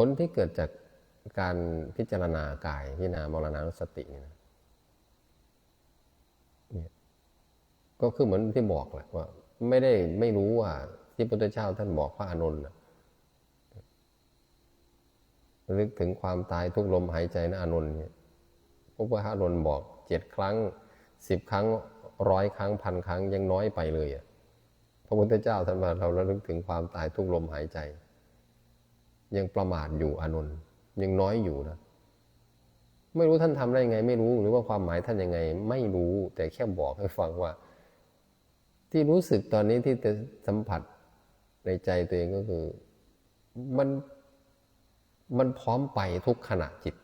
ผลที่เกิดจากการพิจารณากายพิจารณามรณานุสติเนี่ยก็คือเหมือนที่บอกแหละว่า ไม่ได้ไม่รู้ว่าที่พระพุทธเจ้าท่านบอกพระอานนท์นึกถึงความตายทุกลมหายใจนะอานนท์เนี่ยพระพุทธอานนท์บอกเจ็ดครั้งสิบครั้งร้อยครั้งพันครั้งยังน้อยไปเลยอะพระพุทธเจ้าท่านมาเราระลึกถึงความตายทุกลมหายใจ ยังประมาทอยู่อานนท์ยังน้อยอยู่นะไม่รู้ท่านทำได้ยังไง ไม่รู้หรือว่าความหมายท่านยังไง ไม่รู้แต่แค่บอกให้ฟังว่า ที่รู้สึกตอนนี้ที่จะสัมผัสในใจตัวเองก็คือ มันมันพร้อมไปทุกขณะจิต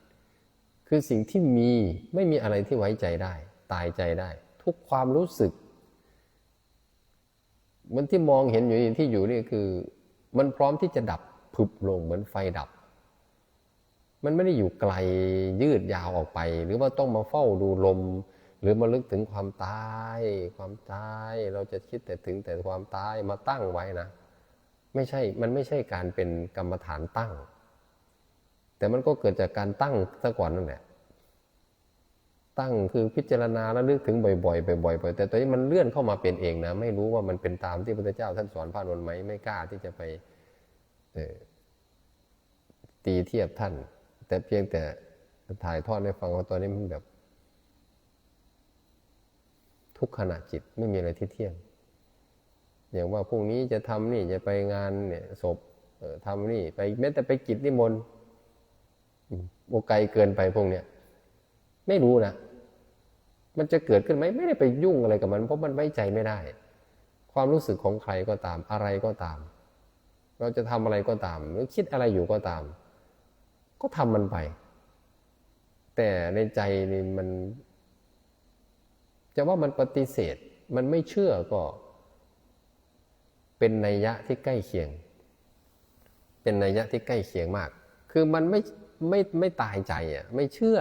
คือสิ่งที่มีไม่มีอะไรที่ไว้ใจได้ ตายใจได้ ทุกความรู้สึกมันที่มองเห็นอยู่ที่อยู่นี่คือ มันพร้อมที่จะดับ ผึบลงเหมือนไฟดับ มันไม่ได้อยู่ไกลยืดยาวออกไป หรือว่าต้องมาเฝ้าดูลม หรือมาลึกถึงความตาย ความตายเราจะคิดแต่ถึงแต่ความตายมาตั้งไว้นะ ไม่ใช่มันไม่ใช่การเป็นกรรมฐานตั้ง แต่มันก็เกิดจากการตั้งซะก่อนนั่นแหละตั้งคือพิจารณาแล้วลึกถึงบ่อยๆบ่อยๆบ่อยๆแต่ตอนนี้มันเลื่อนเข้ามาเป็นเองนะ ไม่รู้ว่ามันเป็นตามที่พระพุทธเจ้าท่านสอนพระนนท์ไหมไม่กล้าที่จะไป ตีเทียบท่าน แต่เพียงแต่ถ่ายทอดให้ฟังว่าตอนนี้มันแบบ ทุกขณะจิตไม่มีอะไรที่เที่ยง อย่างว่าพรุ่งนี้จะทำนี่จะไปงานเนี่ยศพเออทำนี่ ไปแม้แต่ไปกิจนิมนต์อืมโอไกลเกินไปพวกเนี้ยไม่รู้นะมันจะเกิดขึ้นไหมไม่ได้ไปยุ่งอะไรกับมัน เพราะมันไว้ใจไม่ได้ ความรู้สึกของใครก็ตามอะไรก็ตาม เราจะทำอะไรก็ตาม หรือคิดอะไรอยู่ก็ตาม ก็ทำมันไป แต่ในใจนี่มัน จะว่ามันปฏิเสธ มันไม่เชื่อก็ เป็นนัยยะที่ใกล้เคียง เป็นนัยยะที่ใกล้เคียงมาก คือมันไม่ไม่ไม่ตายใจอะ ไม่เชื่อ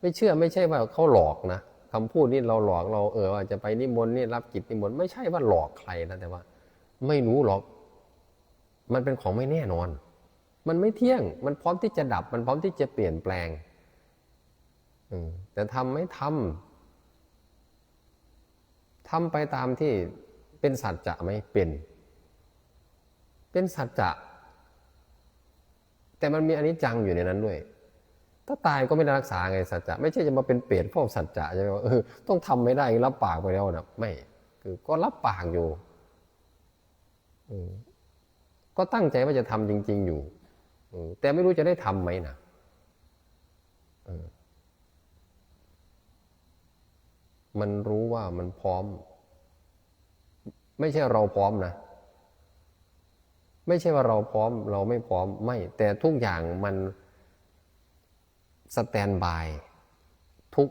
ไม่เชื่อไม่ใช่ว่าเขาหลอกนะคำพูดนี่เราหลอกเราเออว่าจะไปนิมนต์นี่รับกิจนิมนต์ไม่ใช่ว่าหลอกใครนะแต่ว่า ไม่รู้หรอก มันเป็นของไม่แน่นอน มันไม่เที่ยง มันพร้อมที่จะดับ มันพร้อมที่จะเปลี่ยนแปลงแต่ทำไม่ทำทำไปตามที่เป็นสัจจะไหมเป็น เป็นสัจจะ แต่มันมีอนิจจังอยู่ในนั้นด้วย ถ้าตายก็ไม่ได้รักษาไงสัจจะ ไม่ใช่จะมาเป็นเปรตพวกสัจจะใช่ไหมว่าเออต้องทำไม่ได้รับปากไปแล้วนะไม่ คือก็รับปากอยู่อื ก็ตั้งใจว่าจะทำจริง ๆ อยู่แต่ไม่รู้จะได้ทำไหมนะมันรู้ว่ามันพร้อม ไม่ใช่เราพร้อมนะ ไม่ใช่ว่าเราพร้อม เราไม่พร้อมไม่ แต่ทุกอย่างมันสแตนบาย ทุก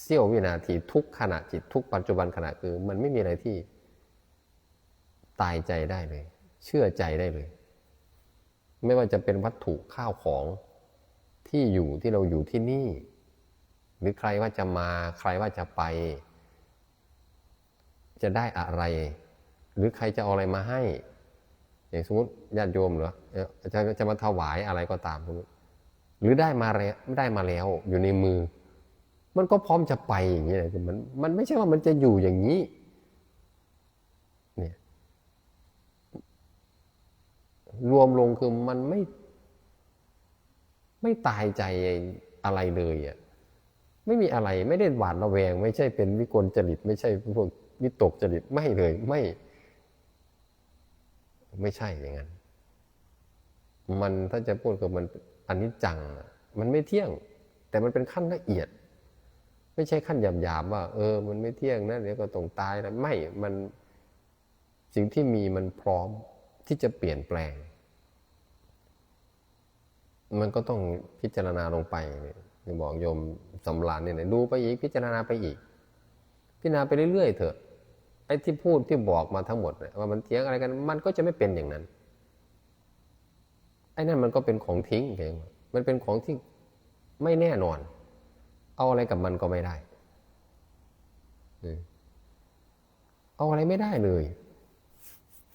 เสี้ยววินาที ทุกขณะจิต ทุกปัจจุบันขณะคือ มันไม่มีอะไรที่ตายใจได้เลย เชื่อใจได้เลย ไม่ว่าจะเป็นวัตถุข้าวของที่อยู่ที่เราอยู่ที่นี่ หรือใครว่าจะมาใครว่าจะไป จะได้อะไร หรือใครจะเอาอะไรมาให้ อย่างสมมติญาติโยมเหรอเอ่อจะจะมาถวายอะไรก็ตามสมมติหรือได้มาแล้วได้มาแล้วอยู่ในมือ มันก็พร้อมจะไปอย่างนี้เลยคือมันมันไม่ใช่ว่ามันจะอยู่อย่างนี้ เนี่ย รวมลงคือมันไม่ ไม่ตายใจอะไรเลยอะไม่มีอะไรไม่ได้หวาดระแวง ไม่ใช่เป็นวิกลจริต ไม่ใช่พวกวิตกจริตไม่เลย ไม่ ไม่ใช่อย่างนั้น มันถ้าจะพูดคือมันอันนี้จัง มันไม่เที่ยง แต่มันเป็นขั้นละเอียด ไม่ใช่ขั้นหยาบๆว่า เออ มันไม่เที่ยงนะเดี๋ยวก็ต้องตายแล้วไม่มันสิ่งที่มีมันพร้อม ที่จะเปลี่ยนแปลง มันก็ต้องพิจารณาลงไปเนี่ยบอกโยมสำรานเนี่ยดูไปอีกพิจารณาไปอีก พิจารณาไปเรื่อยๆเถอะไอ้ที่พูดที่บอกมาทั้งหมดว่ามันเถียงอะไรกัน มันก็จะไม่เป็นอย่างนั้นไอ้นั่นมันก็เป็นของทิ้งเองมันเป็นของที่ไม่แน่นอน เอาอะไรกับมันก็ไม่ได้ เอาอะไรไม่ได้เลย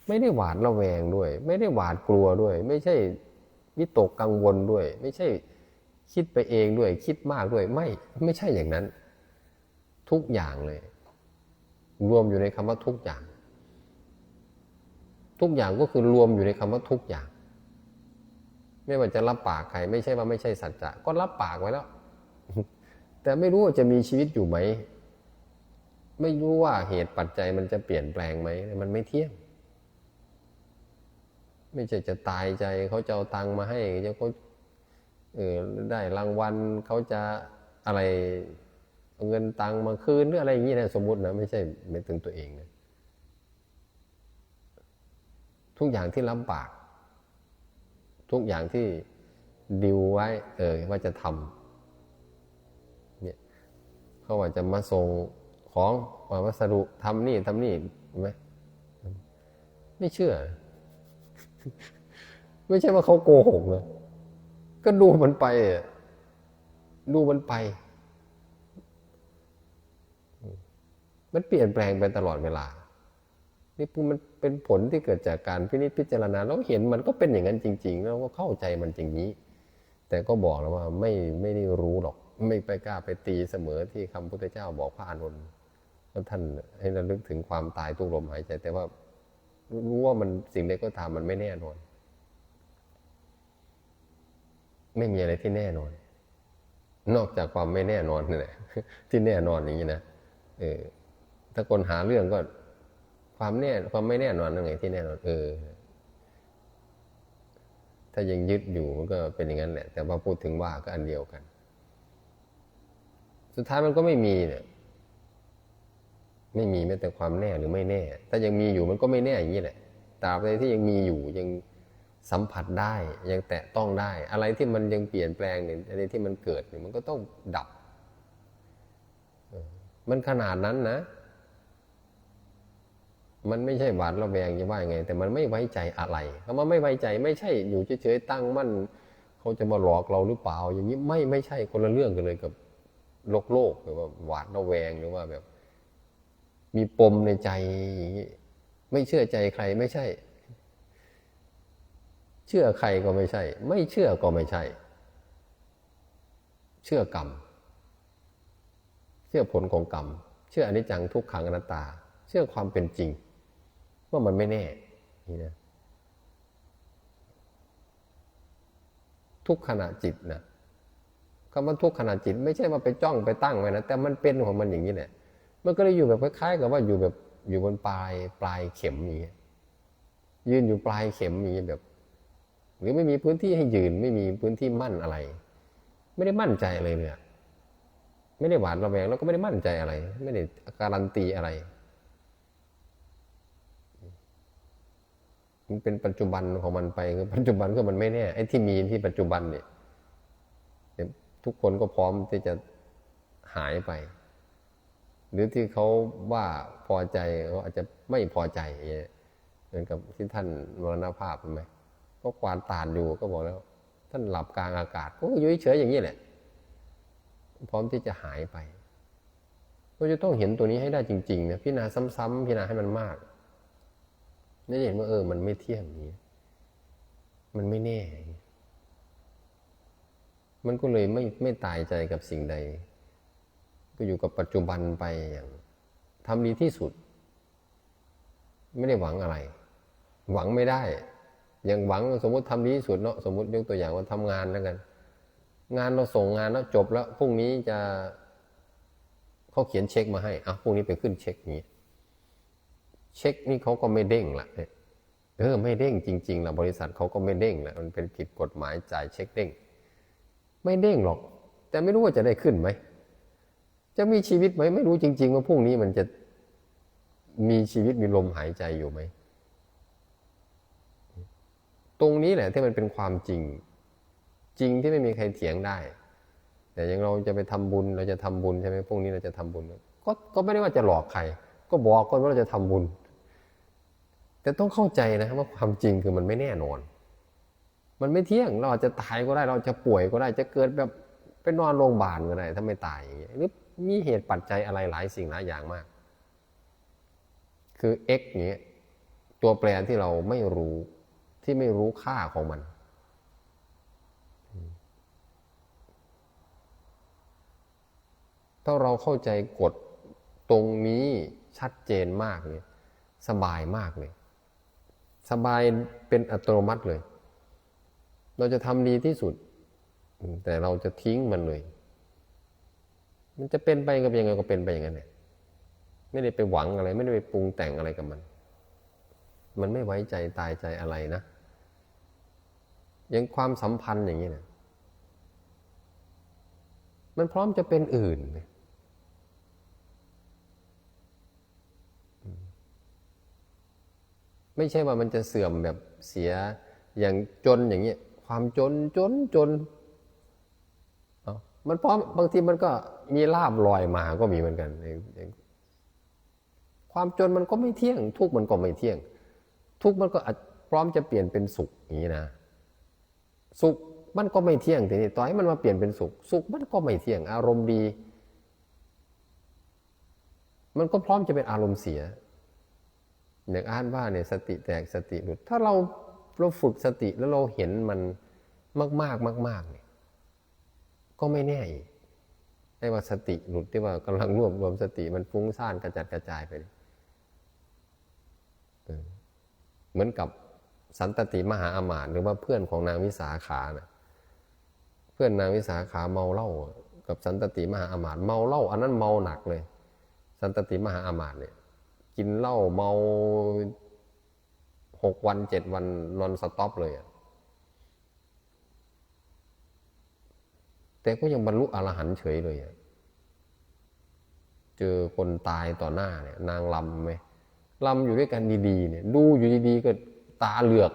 ไม่ได้หวาดระแวงด้วย ไม่ได้หวาดกลัวด้วย ไม่ใช่วิตกกังวลด้วย ไม่ใช่คิดไปเองด้วย คิดมากด้วยไม่ไม่ใช่อย่างนั้น ทุกอย่างเลย รวมอยู่ในคำว่าทุกอย่าง ทุกอย่างก็คือรวมอยู่ในคำว่าทุกอย่าง ไม่ว่าจะรับปากใครไม่ใช่ว่าไม่ใช่สัจจะก็รับปากไว้แล้ว แต่ไม่รู้ว่าจะมีชีวิตอยู่ไหม ไม่รู้ว่าเหตุปัจจัยมันจะเปลี่ยนแปลงไหมมันไม่เที่ยง ไม่ใช่จะตายใจเขาจะเอาตังมาให้จะเขาเออได้รางวัลเขาจะอะไรเอาเงินตังมาคืนหรืออะไรอย่างนี้นะสมมตินะไม่ใช่ไม่ถึงตัวเองนะทุกอย่างที่รับปาก ทุกอย่างที่ดิวไว้ เออว่าจะทำเนี่ยเขาว่าจะมาส่งของวัสดุทำนี่ทำนี่ไหมไม่เชื่อ ไม่ใช่ว่าเขาโกหกนะก็ดูมันไปอะดูมันไป มันเปลี่ยนแปลงไปตลอดเวลา นี่มันเป็นผลที่เกิดจากการพินิจพิจารณาเราเห็นมันก็เป็นอย่างนั้นจริง ๆ แล้วก็เข้าใจมันจริงนี้ แต่ก็บอกแล้วว่าไม่ไม่ได้รู้หรอก ไม่ไปกล้าไปตีเสมอที่คำพุทธเจ้าบอกพระอานนท์ท่านให้ระลึกถึงความตายทุกลมหายใจแต่ว่า รู้ว่ามันสิ่งใดก็ตามมันไม่แน่นอน ไม่มีอะไรที่แน่นอน นอกจากความไม่แน่นอนนี่แหละที่แน่นอนอย่างนี้นะเออ ถ้าคนหาเรื่องก็ ความแน่ความไม่แน่นอนนั่นไงที่แน่นอน เออ ถ้ายังยึดอยู่มันก็เป็นอย่างนั้นแหละ แต่ว่าพูดถึงว่าก็อันเดียวกัน สุดท้ายมันก็ไม่มีเนี่ย ไม่มีแม้แต่ความแน่หรือไม่แน่ ถ้ายังมีอยู่มันก็ไม่แน่อย่างนี้แหละตราบใดที่ยังมีอยู่ยังสัมผัสได้ยังแตะต้องได้ อะไรที่มันยังเปลี่ยนแปลงเนี่ยอะไรที่มันเกิดเนี่ยมันก็ต้องดับ มันขนาดนั้นนะ มันไม่ใช่หวาดระแวงจะว่ายังไง แต่มันไม่ไว้ใจอะไรคำว่าไม่ไว้ใจไม่ใช่อยู่เฉยๆตั้งมั่นเขาจะมาหลอกเราหรือเปล่า อย่างนี้ไม่ไม่ใช่คนละเรื่องกันเลยกับโลกโลกหรือว่าหวาดระแวงหรือว่าแบบ มีปมในใจ ไม่เชื่อใจใครไม่ใช่ เชื่อใครก็ไม่ใช่ ไม่เชื่อก็ไม่ใช่ เชื่อกรรม เชื่อผลของกรรม เชื่ออนิจจังทุกขังอนัตตา เชื่อความเป็นจริง ว่ามันไม่แน่นี่นะทุกขณะจิตนะคำว่าทุกขณะจิต ไม่ใช่ว่าไปจ้องไปตั้งไว้นะแต่มันเป็นของมันอย่างนี้แหละ มันก็เลยอยู่แบบคล้ายๆกับว่าอยู่แบบอยู่บนปลายปลายเข็มอย่างเงี้ยยืนอยู่ปลายเข็มอย่างเงี้ยแบบ หรือไม่มีพื้นที่ให้ยืนไม่มีพื้นที่มั่นอะไร ไม่ได้มั่นใจอะไรเลยไม่ได้หวาดระแวงแล้วก็ไม่ได้มั่นใจอะไร ไม่ได้การันตีอะไรมันเป็นปัจจุบันของมันไปคือปัจจุบันก็มันไม่แน่ไอ้ที่มีที่ปัจจุบันเนี่ยทุกคนก็พร้อมที่จะหายไป หรือที่เขาว่าพอใจเขาอาจจะไม่พอใจเหมือนกับที่ท่านมรณภาพใช่ไหมก็ควานตานอยู่ก็บอกแล้ว ท่านหลับกลางอากาศก็อยู่เฉยอย่างนี้แหละ พร้อมที่จะหายไปเราจะต้องเห็นตัวนี้ให้ได้จริงๆนะพิจารณาซ้ำๆพิจารณาให้มันมากนี่เห็นว่าเออ มันไม่เที่ยงนี้ มันไม่แน่ มันก็เลยไม่ไม่ตายใจกับสิ่งใด ก็อยู่กับปัจจุบันไปอย่างทำดีที่สุด ไม่ได้หวังอะไร หวังไม่ได้ อย่างหวังสมมติทำดีที่สุดเนาะสมมติยกตัวอย่างว่าทำงานแล้วกัน งานเราส่งงานแล้วจบแล้วพรุ่งนี้จะเขาเขียนเช็คมาให้อะพรุ่งนี้ไปขึ้นเช็คนี้ เช็คนี่เขาก็ไม่เด้งละเออไม่เด้งจริงๆละบริษัทเขาก็ไม่เด้งละมันเป็นผิดกฎหมายจ่ายเช็คเด้ง ไม่เด้งหรอก แต่ไม่รู้ว่าจะได้ขึ้นไหม จะมีชีวิตไหมไม่รู้จริง ๆ ว่าพรุ่งนี้มันจะมีชีวิตมีลมหายใจอยู่ไหม ตรงนี้แหละที่มันเป็นความจริง จริงที่ไม่มีใครเถียงได้ แต่ยังเราจะไปทำบุญเราจะทำบุญใช่ไหมพรุ่งนี้เราจะทำบุญ ก็ก็ไม่ได้ว่าจะหลอกใคร ก็บอกก่อนว่าเราจะทำบุญ แต่ต้องเข้าใจนะว่าความจริงคือมันไม่แน่นอน มันไม่เที่ยงเราอาจจะตายก็ได้ เราจะป่วยก็ได้ จะเกิดแบบไปนอนโรงพยาบาลก็ได้ถ้าไม่ตายอย่างเงี้ยหรือ มีเหตุปัจจัยอะไรหลายสิ่งหลายอย่างมาก คือ x เนี้ยตัวแปรที่เราไม่รู้ที่ไม่รู้ค่าของมัน ถ้าเราเข้าใจกฎตรงนี้ชัดเจนมากเลยสบายมากเลย สบายเป็นอัตโนมัติเลย เราจะทำดีที่สุด แต่เราจะทิ้งมันเลย มันจะเป็นไปกับยังไงก็เป็นไปอย่างนั้นเนี่ยไม่ได้ไปหวังอะไร ไม่ได้ไปปรุงแต่งอะไรกับมัน มันไม่ไว้ใจตายใจอะไรนะอย่างความสัมพันธ์อย่างนี้นะมันพร้อมจะเป็นอื่นไม่ใช่ว่ามันจะเสื่อมแบบเสียอย่างจนอย่างเงี้ยความจนจนจน มันพร้อมบางทีมันก็มีลาบลอยมาก็มีเหมือนกัน ความจนมันก็ไม่เที่ยง ทุกมันก็ไม่เที่ยง ทุกมันก็พร้อมจะเปลี่ยนเป็นสุขอย่างนี้นะสุขมันก็ไม่เที่ยงทีนี้ต่อให้มันมาเปลี่ยนเป็นสุข สุขมันก็ไม่เที่ยง อารมณ์ดี มันก็พร้อมจะเป็นอารมณ์เสียอย่างอ่านว่าเนี่ยสติแตกสติหลุดถ้าเราเราฝึกสติแล้วเราเห็นมันมาก ๆ มากๆเนี่ย ก็ไม่แน่อีกไอ้ว่าสติหลุดที่ว่ากำลังรวบรวมสติมันฟุ้งซ่านกระจัดกระจายไปเหมือนกับสันตติมหาอามาตย์หรือว่าเพื่อนของนางวิสาขานะเพื่อนนางวิสาขาเมาเหล้ากับสันตติมหาอามาตย์เมาเหล้าอันนั้นเมาหนักเลย สันตติมหาอามาตย์เนี่ยกินเหล้าเมาหกวันเจ็ดวันนอนสต็อปเลยอะ แต่ก็ยังบรรลุอรหันต์เฉยเลยอะเจอคนตายต่อหน้าเนี่ย นางลำไหมลำอยู่ด้วยกันดีๆเนี่ย ดูอยู่ดีๆก็ตาเหลือก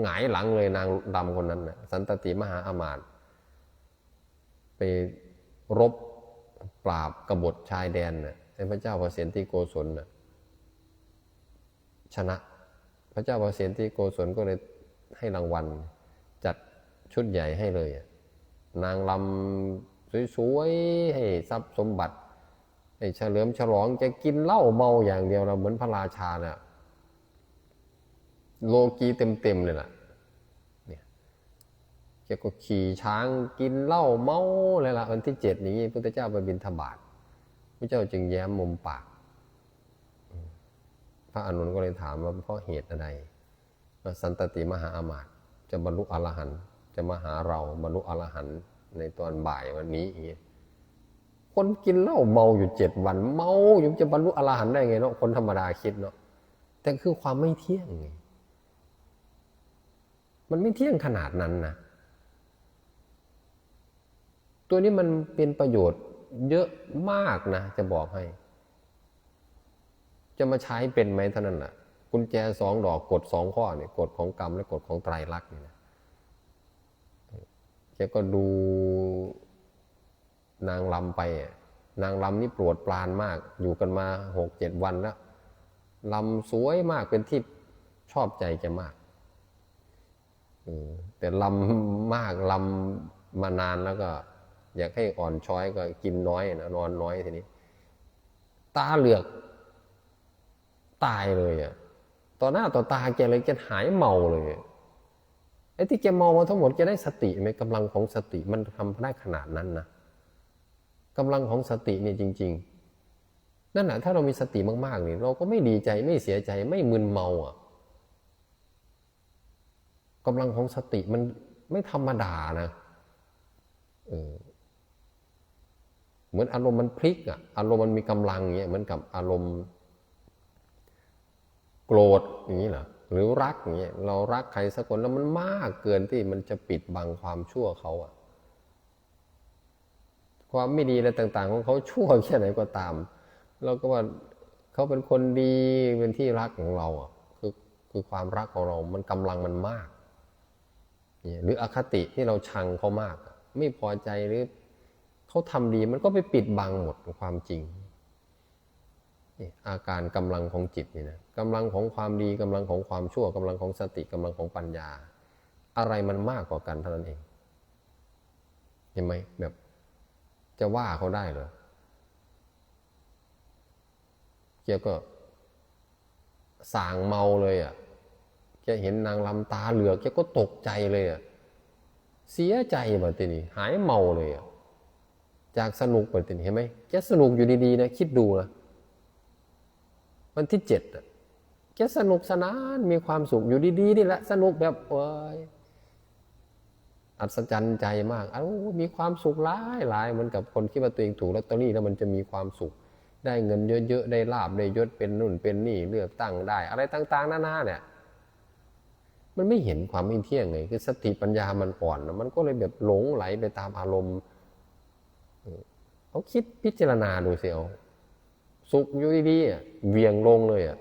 หงายหลังเลยนางดำคนนั้นนะสันตติมหาอามาตย์ไปรบปราบกบฏชายแดนนะ่ะให้พระเจ้าประสิทธิโกศลนะชนะ พระเจ้าประสิทธิโกศลก็เลยให้รางวัล จัดชุดใหญ่ให้เลยอะ นางลำสวยๆให้ทรัพย์สมบัติให้เฉลิมฉลองจะกินเหล้าเมาอย่างเดียวเราเหมือนพระราชาเนะ่ยโลกีเต็มๆเลยล่ะเนี่ยแกก็ขี่ช้างกินเหล้าเมาเลยล่ะวันที่เจ็ดนี้พระเจ้าไปบินธบาตพระเจ้าจึงแย้มมุมปาก พระอนุนก็เลยถามว่าเพราะเหตุอะไรสันตติมหาอามาตย์จะบรรลุอรหันต์จะมาหาเราบรรลุอรหันต์ ในตอนบ่ายวันนี้อย่างเงี้ยคนกินเหล้าเมาอยู่เจ็ดวัน เมาอยู่จะบรรลุอรหันต์ได้ไงเนาะคนธรรมดาคิดเนาะแต่คือความไม่เที่ยงไงมันไม่เที่ยงขนาดนั้นนะตัวนี้มันเป็นประโยชน์เยอะมากนะ จะบอกให้ จะมาใช้เป็นไหมเท่านั้นแหละกุญแจสองดอกกดสองข้อเนี่ยกฎของกรรมและกฎของไตรลักษณ์นี่นะ แกก็ดูนางลำไปนางลำนี่ปรดปรานมาก อยู่กันมาหกเจ็ดวันแล้วลำสวยมากเป็นที่ชอบใจแกมากแต่ลำมากลำมานานแล้วก็ อยากให้อ่อนช้อยก็กินน้อยนะนอนน้อยทีนี้ ตาเหลือก ตายเลยอะต่อหน้าต่อตาแกเลยแกหายเมาเลย ไอ้ที่แกเมามาทั้งหมดแกได้สติไหมกำลังของสติมันทำได้ขนาดนั้นนะกำลังของสติเนี่ยจริง ๆ นั่นแหละถ้าเรามีสติมากๆนี่เราก็ไม่ดีใจไม่เสียใจไม่มึนเมาอะกำลังของสติมันไม่ธรรมดานะเออเหมือนอารมณ์มันพลิกอะอารมณ์มันมีกำลังเงี้ยเหมือนกับอารมณ์ โกรธอย่างนี้เหรอ หรือรักอย่างเงี้ยเรารักใครสักคนแล้วมันมากเกินที่มันจะปิดบังความชั่วเขาอะความไม่ดีอะไรต่าง ๆ ของเขาชั่วแค่ไหนก็ตาม เราก็ว่าเขาเป็นคนดีเป็นที่รักของเราอะคือคือความรักของเรา มันกำลังมันมาก หรืออคติที่เราชังเขามาก ไม่พอใจหรือเขาทำดีมันก็ไปปิดบังหมดความจริง อาการกำลังของจิตนี่นะกำลังของความดีกำลังของความชั่วกำลังของสติกำลังของปัญญา อะไรมันมากกว่ากันเท่านั้นเองเห็นไหมแบบจะว่าเขาได้เหรอเกียวก็สางเมาเลยอะแกเห็นนางลำตาเหลือกแกก็ตกใจเลยอะเสียใจแบบนี้หายเมาเลยอะจากสนุกไปติเห็นไหมแกสนุกอยู่ดีๆนะคิดดูนะ วันที่เจ็ดแกสนุกสนานมีความสุขอยู่ดีๆนี่แหละสนุกแบบเอ้ยอัศจรรย์ใจมากอ้ามีความสุขหลายหลายเหมือนกับคนคิดว่าตัวเองถูกลอตเตอรี่แล้วมันจะมีความสุข ได้เงินเยอะๆได้ลาบได้ยศเป็นนู่นเป็นนี่เลือกตั้งได้ อะไรต่างๆนานาเนี่ยมันไม่เห็นความไม่เที่ยงไงคือสติปัญญามันอ่อนมันก็เลยแบบหลงไหลไปตามอารมณ์เขาคิดพิจารณาดูเสียว สุขอยู่ดีๆอะเวียงลงเลยอะ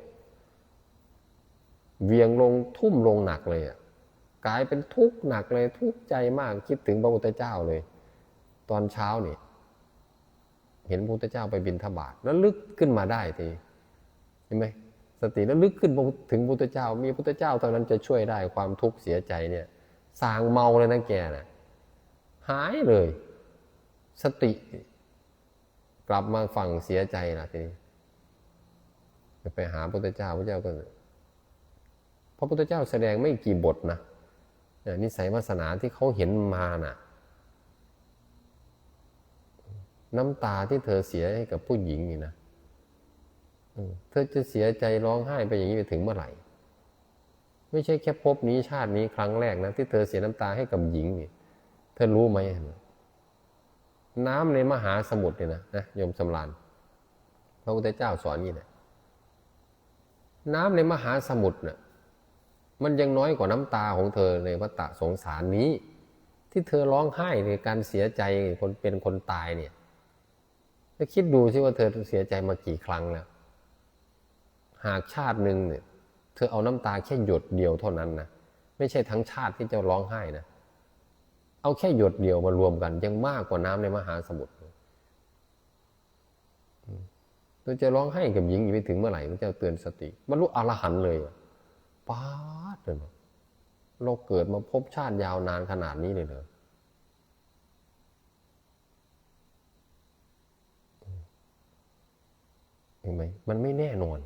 เวียงลงทุ่มลงหนักเลยอะกลายเป็นทุกข์หนักเลยทุกข์ใจมากคิดถึงพระพุทธเจ้าเลย ตอนเช้านี่ เห็นพระพุทธเจ้าไปบินทบาทแล้วลึกขึ้นมาได้ทีเห็นไหมสติแล้วลึกขึ้นถึงพระพุทธเจ้า มีพระพุทธเจ้าเท่านั้นจะช่วยได้ความทุกข์เสียใจเนี่ยสางเมาเลยนะแกนะหายเลย สติ กลับมาฝั่งเสียใจนะทีนี้ไปหาพระพุทธเจ้าพระเจ้าก็พระพุทธเจ้าแสดงไม่กี่บทนะนิสัยวาสนาที่เขาเห็นมาน่ะ น้ำตาที่เธอเสียให้กับผู้หญิงนี่นะเธอจะเสียใจร้องไห้ไปอย่างนี้ไปถึงเมื่อไหร่ ไม่ใช่แค่พบนี้ชาตินี้ครั้งแรกนะที่เธอเสียน้ำตาให้กับหญิงนี่เธอรู้ไหม น้ำในมหาสมุทรเนี่ยนะนะโยมสำรานพระพุทธเจ้าสอนนี่นะน้ำในมหาสมุทรเนะ่ยมันยังน้อยกว่าน้ำตาของเธอในวัฏสงสารนี้ ที่เธอร้องไห้ในการเสียใจคนเป็นคนตายเนี่ยแล้วคิดดูสิว่าเธอเสียใจมากี่ครั้งแล้ว หากชาติหนึ่งเนี่ย เธอเอาน้ำตาแค่หยดเดียวเท่านั้นนะไม่ใช่ทั้งชาติที่จะร้องไห้นะ เอาแค่หยดเดียวมารวมกัน ยังมากกว่าน้ำในมหาสมุทรเธอจะร้องไห้กับหญิงอยู่ไปถึงเมื่อไหร่พระเจ้าเตือนสติบรรลุอรหันต์เลยป้าดเลยเราเกิดมาพบชาติยาวนานขนาดนี้เลยเหรอเห็นไหมมันไม่แน่นอน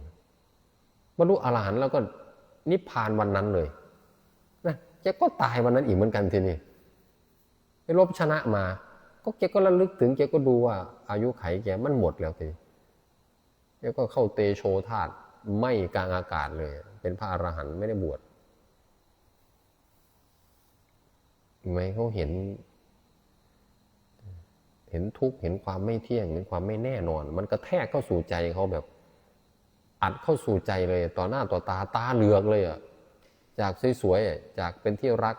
บรรลุอรหันต์แล้วก็นิพพานวันนั้นเลยนะแกก็ตายวันนั้นอีกเหมือนกันทีนี้ ไปลบชนะมา ก็แกก็ระลึกถึงแกก็ดูว่า อายุไขแกมันหมดแล้วทีแกก็เข้าเตโชธาตุไม่กลางอากาศเลย เป็นพระอรหันต์ไม่ได้บวชไหมเขาเห็น เห็นทุกข์เห็นความไม่เที่ยงเห็นความไม่แน่นอน มันกระแทกเข้าสู่ใจเขาแบบ อัดเข้าสู่ใจเลย ต่อหน้าต่อตาตาเหลือกเลยอะจากสวยๆจากเป็นที่รัก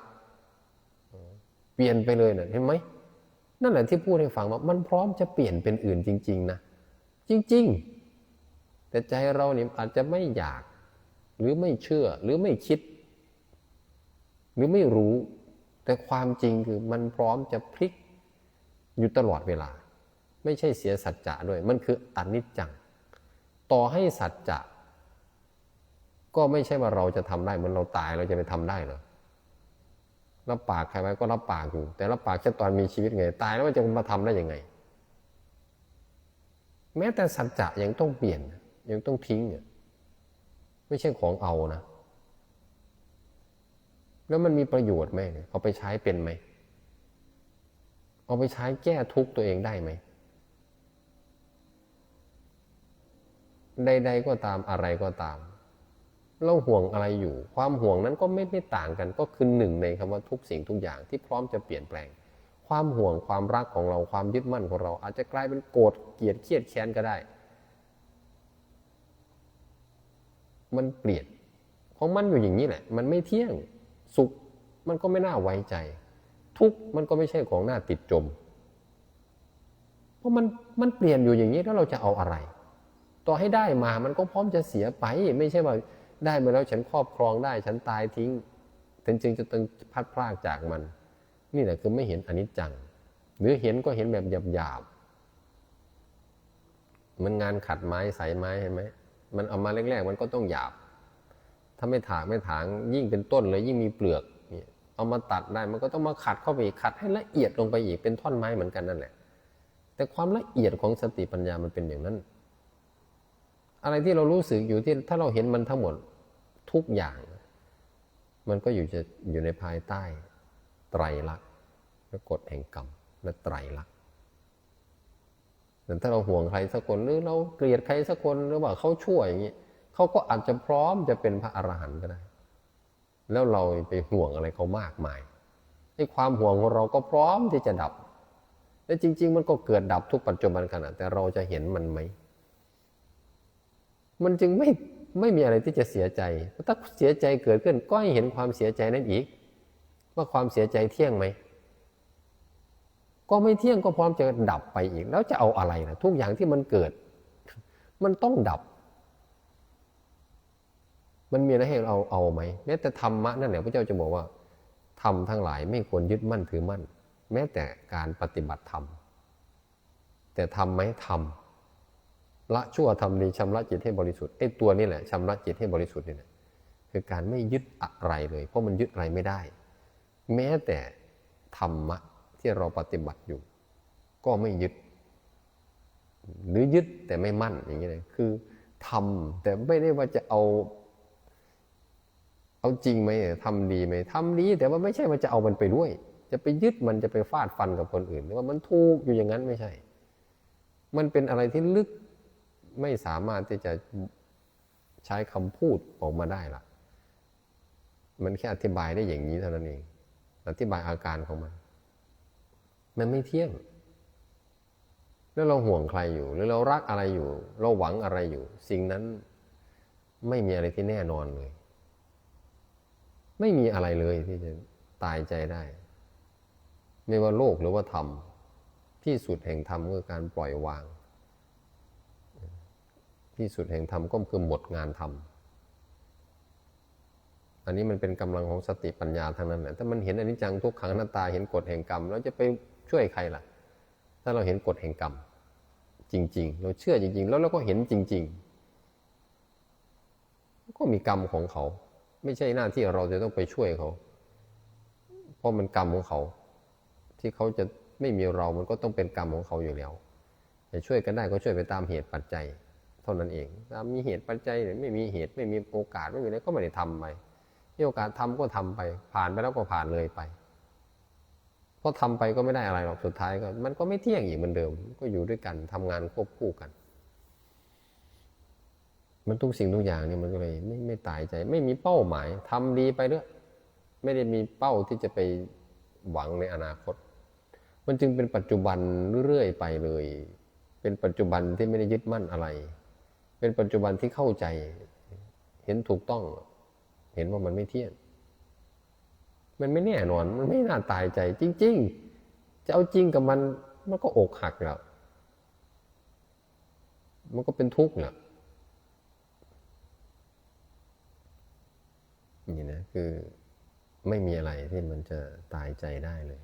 เปลี่ยนไปเลยเนะเห็นไหมนั่นแหละที่พูดให้ฟังว่ามันพร้อมจะเปลี่ยนเป็นอื่นจริง ๆ นะ จริง ๆ แต่ใจเราเนี่ยอาจจะไม่อยาก หรือไม่เชื่อหรือไม่คิด หรือไม่รู้ แต่ความจริงคือมันพร้อมจะพลิกอยู่ตลอดเวลา ไม่ใช่เสียสัจจะด้วย มันคืออนิจจัง ต่อให้สัจจะก็ไม่ใช่ว่าเราจะทำได้เหมือนเราตายเราจะไปทำได้เหรอ รับปากใครไว้ก็รับปากอยู่ แต่รับปากแค่ตอนมีชีวิตไง ตายแล้วมันจะมาทำได้ยังไง แม้แต่สัจจะยังต้องเปลี่ยน ยังต้องทิ้งไม่ใช่ของเอานะ แล้วมันมีประโยชน์ไหมเอาไปใช้เป็นไหมเอาไปใช้แก้ทุกตัวเองได้ไหมใดๆก็ตามอะไรก็ตาม เราห่วงอะไรอยู่ ความห่วงนั้นก็ไม่ไม่ต่างกัน ก็คือหนึ่งในคำว่าทุกสิ่งทุกอย่างที่พร้อมจะเปลี่ยนแปลง ความห่วงความรักของเราความยึดมั่นของเรา อาจจะกลายเป็นโกรธเกลียดเครียดแค้นก็ได้ มันเปลี่ยนของมันอยู่อย่างนี้แหละ มันไม่เที่ยงสุขมันก็ไม่น่าไว้ใจ ทุกข์มันก็ไม่ใช่ของน่าติดจม เพราะมันมันเปลี่ยนอยู่อย่างนี้แล้วเราจะเอาอะไร ต่อให้ได้มามันก็พร้อมจะเสียไป ไม่ใช่ว่า ได้มาแล้วฉันครอบครองได้ ฉันตายทิ้งถึงจึงจะต้องพัดพลากจากมัน นี่แหละคือไม่เห็นอนิจจัง หรือเห็นก็เห็นแบบหยาบๆมันงานขัดไม้ใสไม้เห็นไหมมันเอามาแรกๆ มันก็ต้องหยาบ ถ้าไม่ถางไม่ถางยิ่งเป็นต้นเลยยิ่งมีเปลือกเนี่ยเอามาตัดได้มันก็ต้องมาขัดเข้าไปอีกขัดให้ละเอียดลงไปอีกเป็นท่อนไม้เหมือนกันนั่นแหละ แต่ความละเอียดของสติปัญญามันเป็นอย่างนั้น อะไรที่เรารู้สึกอยู่ที่ถ้าเราเห็นมันทั้งหมด ทุกอย่าง มันก็อยู่จะอยู่ในภายใต้ ไตรลักษณ์และกฎแห่งกรรมและไตรลักษณ์แต่ถ้าเราห่วงใครสักคนหรือเราเกลียดใครสักคนหรือว่าเขาชั่วอย่างนี้เขาก็อาจจะพร้อมจะเป็นพระอรหันต์ก็ได้ แล้วเราไปห่วงอะไรเขามากมายไอ้ความห่วงของเราก็พร้อมที่จะดับ และจริง ๆ มันก็เกิดดับทุกปัจจุบันขณะแต่เราจะเห็นมันไหม มันจึงไม่ ไม่มีอะไรที่จะเสียใจ ถ้าเสียใจเกิดขึ้นก็ให้เห็นความเสียใจนั่นอีก ว่าความเสียใจเที่ยงไหม ก็ไม่เที่ยงก็พร้อมจะดับไปอีก แล้วจะเอาอะไรนะทุกอย่างที่มันเกิด มันต้องดับ มันมีอะไรให้เราเอาไหมแม้แต่ธรรมะนั่นแหละพระเจ้าจะบอกว่าธรรมทั้งหลายไม่ควรยึดมั่นถือมั่น แม้แต่การปฏิบัติธรรมแต่ทำไหมทำ ละชั่วทำดีชำระจิตให้บริสุทธิ์ไอ้ตัวนี้แหละชำระจิตให้บริสุทธิ์นี่แหละคือการไม่ยึดอะไรเลย เพราะมันยึดอะไรไม่ได้ แม้แต่ธรรมะที่เราปฏิบัติอยู่ ก็ไม่ยึด หรือยึดแต่ไม่มั่นอย่างนี้เลยคือทำแต่ไม่ได้ว่าจะเอา เอาจริงไหมทำดีไหมทำดีแต่ว่าไม่ใช่ว่าจะเอามันไปด้วย จะไปยึดมันจะไปฟาดฟันกับคนอื่นหรือว่ามันถูกอยู่อย่างนั้นไม่ใช่ มันเป็นอะไรที่ลึก ไม่สามารถที่จะใช้คำพูดออกมาได้ละมันแค่อธิบายได้อย่างนี้เท่านั้นเอง อธิบายอาการของมัน มันไม่เที่ยง แล้วเราห่วงใครอยู่ หรือเรารักอะไรอยู่ เราหวังอะไรอยู่ สิ่งนั้นไม่มีอะไรที่แน่นอนเลย ไม่มีอะไรเลยที่จะตายใจได้ ไม่ว่าโลกหรือว่าธรรม ที่สุดแห่งธรรมคือการปล่อยวาง ที่สุดแห่งธรรมก็คือหมดงานทำอันนี้มันเป็นกำลังของสติปัญญาทางนั้นแหละถ้ามันเห็นอนิจจังทุกขังอนัตตาเห็นกฎแห่งกรรมเราจะไปช่วยใครล่ะ ถ้าเราเห็นกฎแห่งกรรม จริง ๆ เราเชื่อจริง ๆ แล้วเราก็เห็นจริง ๆ ก็มีกรรมของเขา ไม่ใช่หน้าที่เราจะต้องไปช่วยเขา เพราะมันกรรมของเขา ที่เขาจะไม่มีเรามันก็ต้องเป็นกรรมของเขาอยู่แล้วจะช่วยกันได้ก็ช่วยไปตามเหตุปัจจัย เท่านั้นเองถ้ามีเหตุปัจจัยหรือไม่มีเหตุไม่มีโอกาสไม่มีอะไรก็ไม่ได้ทำไปมีโอกาสทำก็ทำไป ผ่านไปแล้วก็ผ่านเลยไปเพราะทำไปก็ไม่ได้อะไรหรอกสุดท้ายก็ มันก็ไม่เที่ยงอีกเหมือนเดิม ก็อยู่ด้วยกันทำงานควบคู่กัน มันทุกสิ่งทุกอย่างเนี่ยมันก็เลยไม่ไม่ตายใจ ไม่มีเป้าหมายทำดีไปด้วยไม่ได้มีเป้าที่จะไปหวังในอนาคต มันจึงเป็นปัจจุบันเรื่อยไปเลย เป็นปัจจุบันที่ไม่ได้ยึดมั่นอะไร เป็นปัจจุบันที่เข้าใจ เห็นถูกต้อง เห็นว่ามันไม่เที่ยงมันไม่แน่นอน มันไม่น่าตายใจ จริง ๆ จะเอาจริงกับมัน มันก็อกหักแล้ว มันก็เป็นทุกข์แล้วนี่นะคือไม่มีอะไรที่มันจะตายใจได้เลย